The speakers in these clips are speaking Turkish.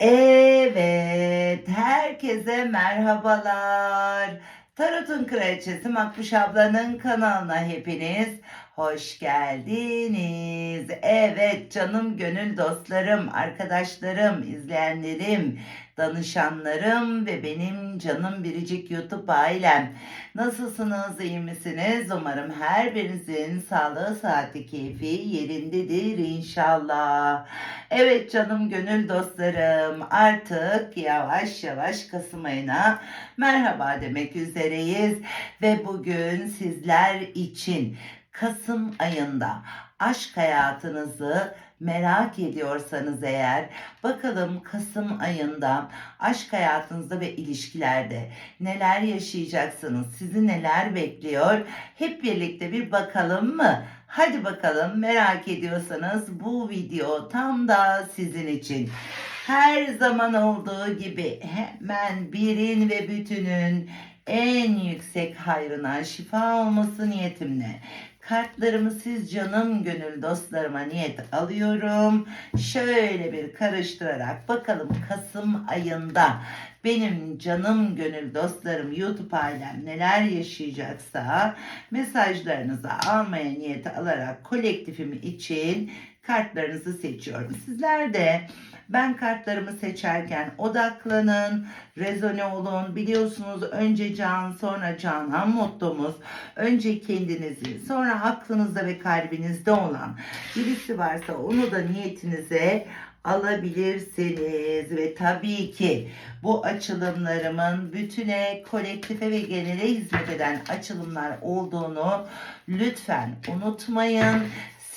Evet, herkese merhabalar. Tarot'un Kraliçesi Makbuş ablanın kanalına hepiniz hoş geldiniz. Evet canım gönül dostlarım, arkadaşlarım, izleyenlerim, danışanlarım ve benim canım biricik YouTube ailem. Nasılsınız, iyi misiniz? Umarım her birinizin sağlığı, saati, keyfi yerindedir inşallah. Evet canım gönül dostlarım artık yavaş yavaş Kasım ayına merhaba demek üzereyiz ve bugün sizler için Kasım ayında aşk hayatınızı merak ediyorsanız eğer bakalım Kasım ayında aşk hayatınızda ve ilişkilerde neler yaşayacaksınız? Sizi neler bekliyor? Hep birlikte bir bakalım mı? Hadi bakalım merak ediyorsanız bu video tam da sizin için. Her zaman olduğu gibi hemen birin ve bütünün en yüksek hayrına şifa olması niyetimle kartlarımı siz canım gönül dostlarıma niyet alıyorum. Şöyle bir karıştırarak bakalım Kasım ayında benim canım gönül dostlarım YouTube ailem neler yaşayacaksa mesajlarınızı almaya niyet alarak kolektifim için kartlarınızı seçiyorum. Sizler de ben kartlarımı seçerken odaklanın, rezone olun. Biliyorsunuz önce can sonra canan mottomuz. Önce kendinizi sonra aklınızda ve kalbinizde olan birisi varsa onu da niyetinize alabilirsiniz ve tabii ki bu açılımlarımın bütüne, kolektife ve genele hizmet eden açılımlar olduğunu lütfen unutmayın.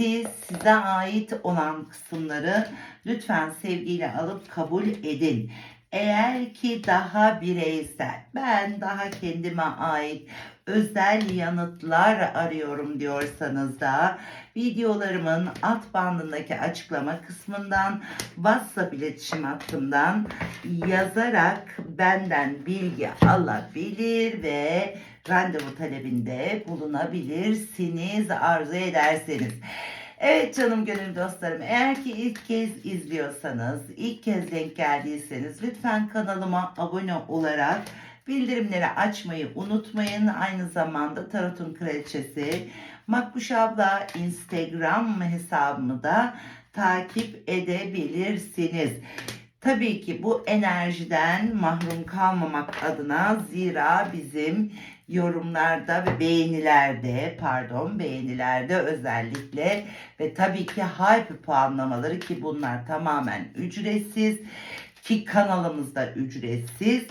Siz size ait olan kısımları lütfen sevgiyle alıp kabul edin. Eğer ki daha bireysel, ben daha kendime ait özel yanıtlar arıyorum diyorsanız da videolarımın alt bandındaki açıklama kısmından WhatsApp iletişim hattımdan yazarak benden bilgi alabilir ve randevu talebinde bulunabilirsiniz arzu ederseniz. Evet canım gönül dostlarım eğer ki ilk kez izliyorsanız, ilk kez denk geldiyseniz lütfen kanalıma abone olarak bildirimleri açmayı unutmayın. Aynı zamanda Tarot'un Kraliçesi Makbuş abla Instagram hesabımı da takip edebilirsiniz. Tabii ki bu enerjiden mahrum kalmamak adına zira bizim yorumlarda ve beğenilerde pardon beğenilerde özellikle ve tabii ki hype puanlamaları ki bunlar tamamen ücretsiz ki kanalımızda ücretsiz.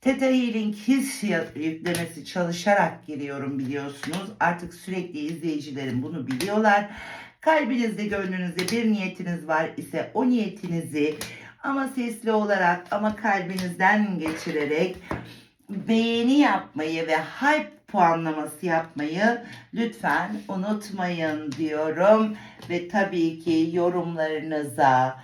Theta Healing his yüklemesi çalışarak giriyorum biliyorsunuz. Artık sürekli izleyicilerim bunu biliyorlar. Kalbinizde, gönlünüzde bir niyetiniz var ise o niyetinizi ama sesli olarak ama kalbinizden geçirerek beğeni yapmayı ve hype puanlaması yapmayı lütfen unutmayın diyorum. Ve tabii ki yorumlarınıza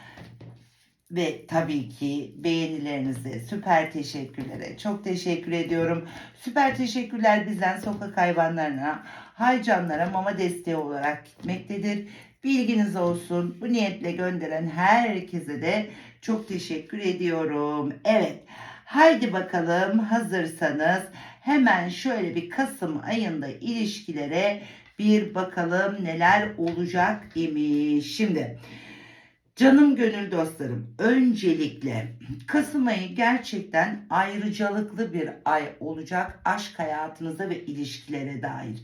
ve tabii ki beğenilerinize, süper teşekkürlere çok teşekkür ediyorum. Süper teşekkürler bizden sokak hayvanlarına, haycanlara mama desteği olarak gitmektedir. Bilginiz olsun. Bu niyetle gönderen herkese de çok teşekkür ediyorum. Evet. Haydi bakalım hazırsanız hemen şöyle bir Kasım ayında ilişkilere bir bakalım neler olacak imiş. Şimdi canım gönül dostlarım öncelikle Kasım ayı gerçekten ayrıcalıklı bir ay olacak aşk hayatınıza ve ilişkilere dair.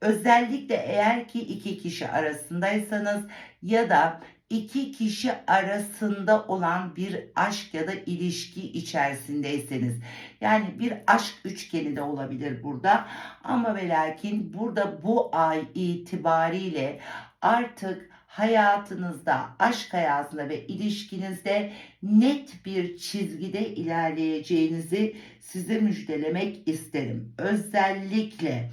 Özellikle eğer ki iki kişi arasındaysanız ya da iki kişi arasında olan bir aşk ya da ilişki içerisindeyseniz yani bir aşk üçgeni de olabilir burada ama ve lakin burada bu ay itibariyle artık hayatınızda, aşk hayatında ve ilişkinizde net bir çizgide ilerleyeceğinizi size müjdelemek isterim. Özellikle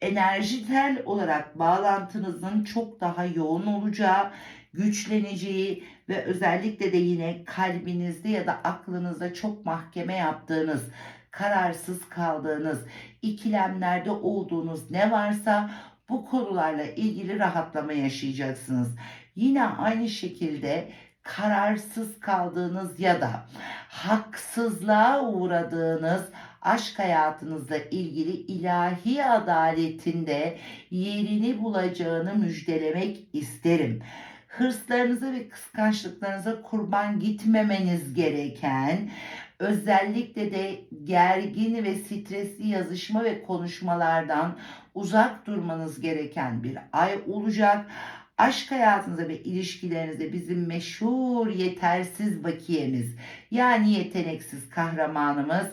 enerjisel olarak bağlantınızın çok daha yoğun olacağı, güçleneceği ve özellikle de yine kalbinizde ya da aklınızda çok mahkeme yaptığınız, kararsız kaldığınız, ikilemlerde olduğunuz ne varsa bu konularla ilgili rahatlama yaşayacaksınız. Yine aynı şekilde kararsız kaldığınız ya da haksızlığa uğradığınız aşk hayatınızla ilgili ilahi adaletinde yerini bulacağını müjdelemek isterim. Hırslarınıza ve kıskançlıklarınıza kurban gitmemeniz gereken özellikle de gergin ve stresli yazışma ve konuşmalardan uzak durmanız gereken bir ay olacak. Aşk hayatınızda ve ilişkilerinizde bizim meşhur yetersiz bakiyemiz yani yeteneksiz kahramanımız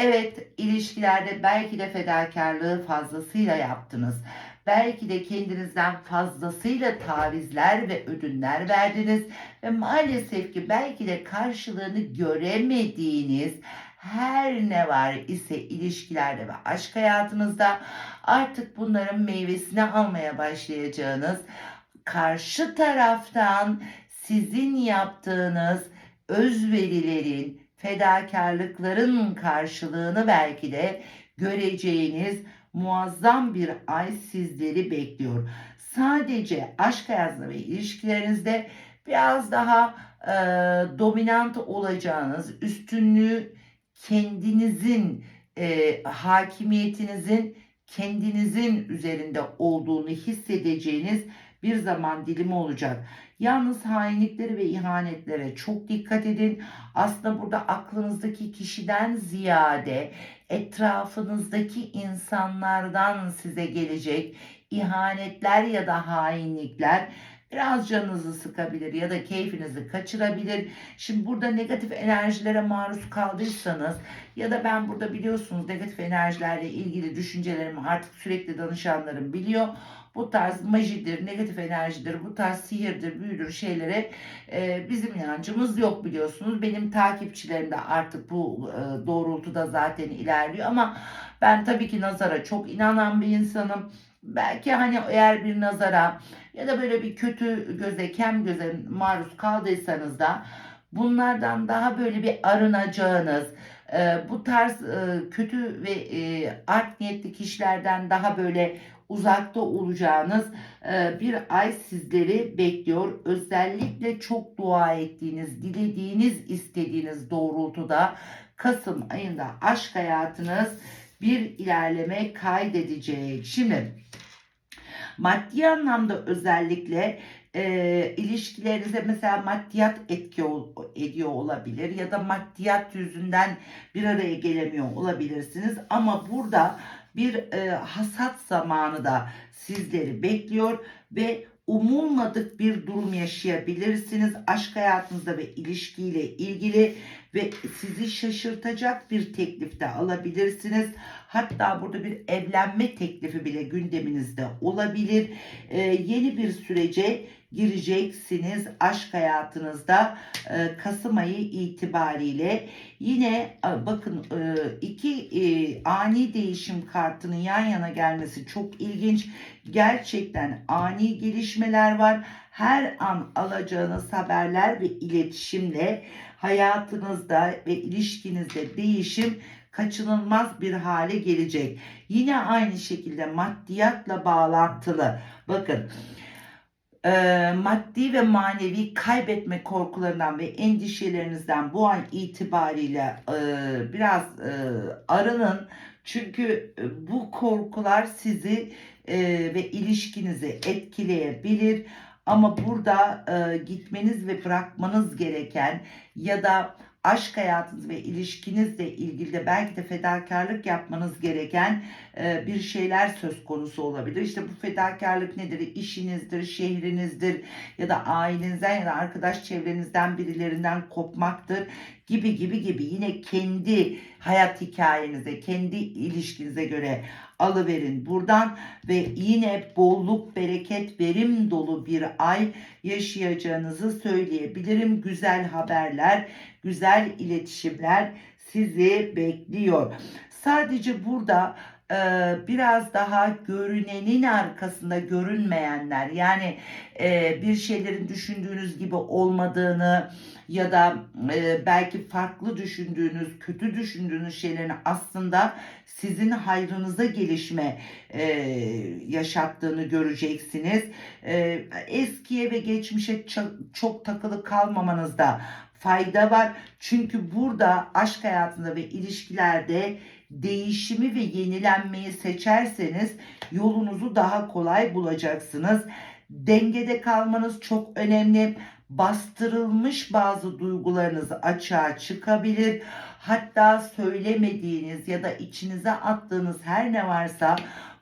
Evet ilişkilerde belki de fedakarlığı fazlasıyla yaptınız. Belki de kendinizden fazlasıyla tavizler ve ödünler verdiniz ve maalesef ki belki de karşılığını göremediğiniz her ne var ise ilişkilerde ve aşk hayatınızda artık bunların meyvesini almaya başlayacağınız karşı taraftan sizin yaptığınız özverilerin, fedakarlıkların karşılığını belki de göreceğiniz muazzam bir ay sizleri bekliyor. Sadece aşk hayatında ve ilişkilerinizde biraz daha e, dominant olacağınız, üstünlüğü kendinizin, e, hakimiyetinizin kendinizin üzerinde olduğunu hissedeceğiniz bir zaman dilimi olacak. Yalnız hainliklere ve ihanetlere çok dikkat edin. Aslında burada aklınızdaki kişiden ziyade etrafınızdaki insanlardan size gelecek ihanetler ya da hainlikler biraz canınızı sıkabilir ya da keyfinizi kaçırabilir. Şimdi burada negatif enerjilere maruz kaldıysanız ya da ben burada biliyorsunuz negatif enerjilerle ilgili düşüncelerimi artık sürekli danışanlarım biliyor. Bu tarz majidir, negatif enerjidir, bu tarz sihirdir, büyüdür şeylere e, bizim inancımız yok biliyorsunuz. Benim takipçilerim de artık bu e, doğrultuda zaten ilerliyor ama ben tabii ki nazara çok inanan bir insanım. Belki hani eğer bir nazara ya da böyle bir kötü göze, kem göze maruz kaldıysanız da bunlardan daha böyle bir arınacağınız, e, bu tarz e, kötü ve e, art niyetli kişilerden daha böyle uzakta olacağınız e, bir ay sizleri bekliyor. Özellikle çok dua ettiğiniz, dilediğiniz, istediğiniz doğrultuda Kasım ayında aşk hayatınız bir ilerleme kaydedecek. Şimdi maddi anlamda özellikle e, ilişkilerinize mesela maddiyat etki ol, ediyor olabilir ya da maddiyat yüzünden bir araya gelemiyor olabilirsiniz. Ama burada bir e, hasat zamanı da sizleri bekliyor ve umulmadık bir durum yaşayabilirsiniz. Aşk hayatınızda ve ilişkiyle ilgili ve sizi şaşırtacak bir teklif de alabilirsiniz. Hatta burada bir evlenme teklifi bile gündeminizde olabilir. Ee, yeni bir sürece gireceksiniz aşk hayatınızda e, Kasım ayı itibariyle. Yine e, bakın e, iki e, ani değişim kartının yan yana gelmesi çok ilginç. Gerçekten ani gelişmeler var. Her an alacağınız haberler ve iletişimle hayatınızda ve ilişkinizde değişim kaçınılmaz bir hale gelecek. Yine aynı şekilde maddiyatla bağlantılı. Bakın e, maddi ve manevi kaybetme korkularından ve endişelerinizden bu an itibariyle e, biraz e, arının. Çünkü bu korkular sizi ve ilişkinizi etkileyebilir. Ama burada e, gitmeniz ve bırakmanız gereken ya da aşk hayatınız ve ilişkinizle ilgili de belki de fedakarlık yapmanız gereken bir şeyler söz konusu olabilir. İşte bu fedakarlık nedir? İşinizdir, şehrinizdir ya da ailenizden ya da arkadaş çevrenizden birilerinden kopmaktır gibi gibi gibi yine kendi hayat hikayenize, kendi ilişkinize göre alıverin buradan ve yine bolluk, bereket, verim dolu bir ay yaşayacağınızı söyleyebilirim. Güzel haberler, güzel iletişimler sizi bekliyor. Sadece burada e, biraz daha görünenin arkasında görünmeyenler yani e, bir şeylerin düşündüğünüz gibi olmadığını ya da e, belki farklı düşündüğünüz, kötü düşündüğünüz şeylerin aslında sizin hayrınıza gelişme e, yaşattığını göreceksiniz. E, eskiye ve geçmişe ça- çok takılı kalmamanızda fayda var. Çünkü burada aşk hayatında ve ilişkilerde değişimi ve yenilenmeyi seçerseniz yolunuzu daha kolay bulacaksınız. Dengede kalmanız çok önemli. Bastırılmış bazı duygularınız açığa çıkabilir. Hatta söylemediğiniz ya da içinize attığınız her ne varsa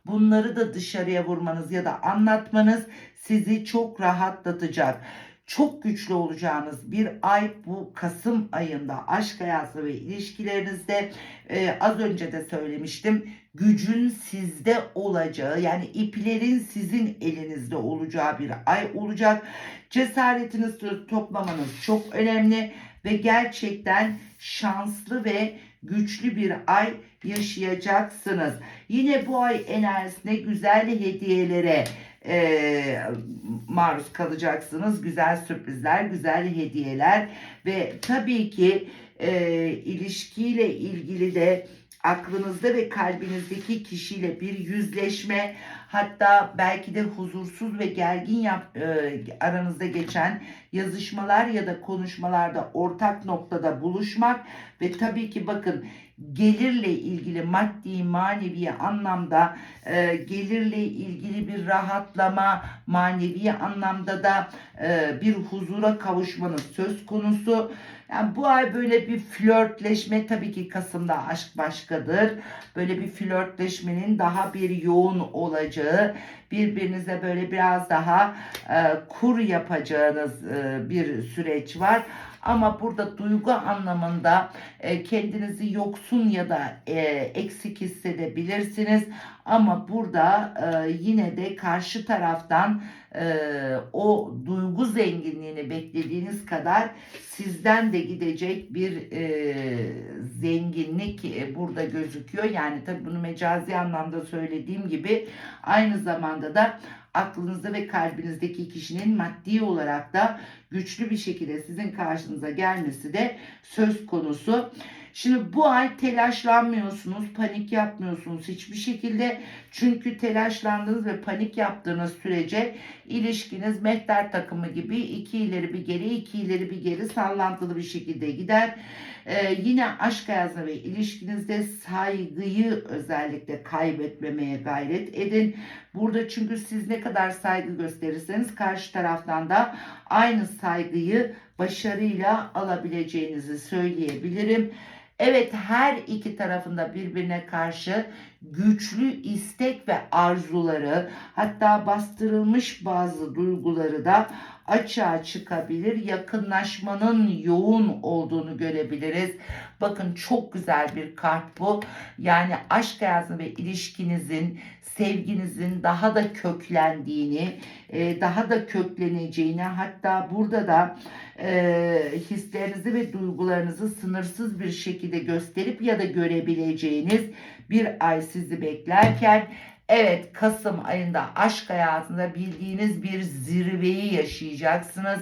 bunları da dışarıya vurmanız ya da anlatmanız sizi çok rahatlatacak. Çok güçlü olacağınız bir ay bu Kasım ayında aşk hayatı ve ilişkilerinizde e, az önce de söylemiştim gücün sizde olacağı yani iplerin sizin elinizde olacağı bir ay olacak. Cesaretinizi toplamanız çok önemli ve gerçekten şanslı ve güçlü bir ay yaşayacaksınız. Yine bu ay enerjisine güzel hediyelere e, maruz kalacaksınız. Güzel sürprizler, güzel hediyeler ve tabii ki e, ilişkiyle ilgili de aklınızda ve kalbinizdeki kişiyle bir yüzleşme hatta belki de huzursuz ve gergin yap, e, aranızda geçen yazışmalar ya da konuşmalarda ortak noktada buluşmak ve tabii ki bakın gelirle ilgili maddi manevi anlamda e, gelirle ilgili bir rahatlama manevi anlamda da e, bir huzura kavuşmanız söz konusu. Yani bu ay böyle bir flörtleşme tabii ki Kasım'da aşk başkadır. Böyle bir flörtleşmenin daha bir yoğun olacağı, birbirinize böyle biraz daha e, kur yapacağınız e, bir süreç var. Ama burada duygu anlamında e, kendinizi yoksun ya da e, eksik hissedebilirsiniz. Ama burada e, yine de karşı taraftan e, o duygu zenginliğini beklediğiniz kadar sizden de gidecek bir e, zenginlik e, burada gözüküyor. Yani tabii bunu mecazi anlamda söylediğim gibi aynı zamanda da aklınızda ve kalbinizdeki kişinin maddi olarak da güçlü bir şekilde sizin karşınıza gelmesi de söz konusu. Şimdi bu ay telaşlanmıyorsunuz, panik yapmıyorsunuz hiçbir şekilde. Çünkü telaşlandığınız ve panik yaptığınız sürece ilişkiniz mehter takımı gibi iki ileri bir geri, iki ileri bir geri sallantılı bir şekilde gider. Ee, yine aşk hayatında ve ilişkinizde saygıyı özellikle kaybetmemeye gayret edin. Burada çünkü siz ne kadar saygı gösterirseniz karşı taraftan da aynı saygıyı başarıyla alabileceğinizi söyleyebilirim. Evet her iki tarafında birbirine karşı güçlü istek ve arzuları hatta bastırılmış bazı duyguları da açığa çıkabilir. Yakınlaşmanın yoğun olduğunu görebiliriz. Bakın çok güzel bir kart bu. Yani aşk hayatı ve ilişkinizin, sevginizin daha da köklendiğini, e, daha da kökleneceğini hatta burada da e, hislerinizi ve duygularınızı sınırsız bir şekilde gösterip ya da görebileceğiniz bir ay sizi beklerken Evet Kasım ayında aşk hayatında bildiğiniz bir zirveyi yaşayacaksınız.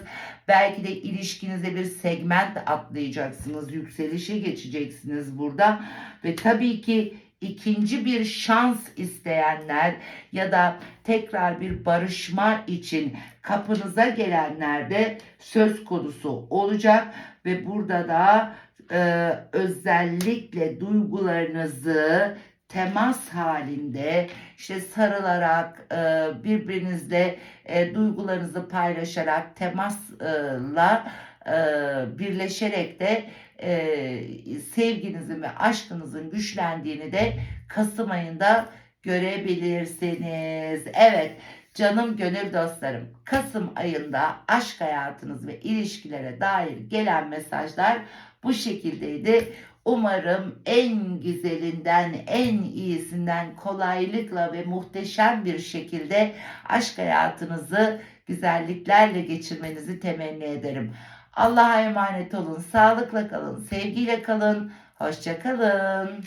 Belki de ilişkinize bir segment atlayacaksınız. Yükselişe geçeceksiniz burada. Ve tabii ki ikinci bir şans isteyenler ya da tekrar bir barışma için kapınıza gelenler de söz konusu olacak. Ve burada da e, özellikle duygularınızı temas halinde işte sarılarak e, birbirinizle e, duygularınızı paylaşarak temasla birleşerek de sevginizin ve aşkınızın güçlendiğini de Kasım ayında görebilirsiniz. Evet canım gönül dostlarım Kasım ayında aşk hayatınız ve ilişkilere dair gelen mesajlar bu şekildeydi. Umarım en güzelinden, en iyisinden kolaylıkla ve muhteşem bir şekilde aşk hayatınızı güzelliklerle geçirmenizi temenni ederim. Allah'a emanet olun, sağlıkla kalın, sevgiyle kalın, hoşça kalın.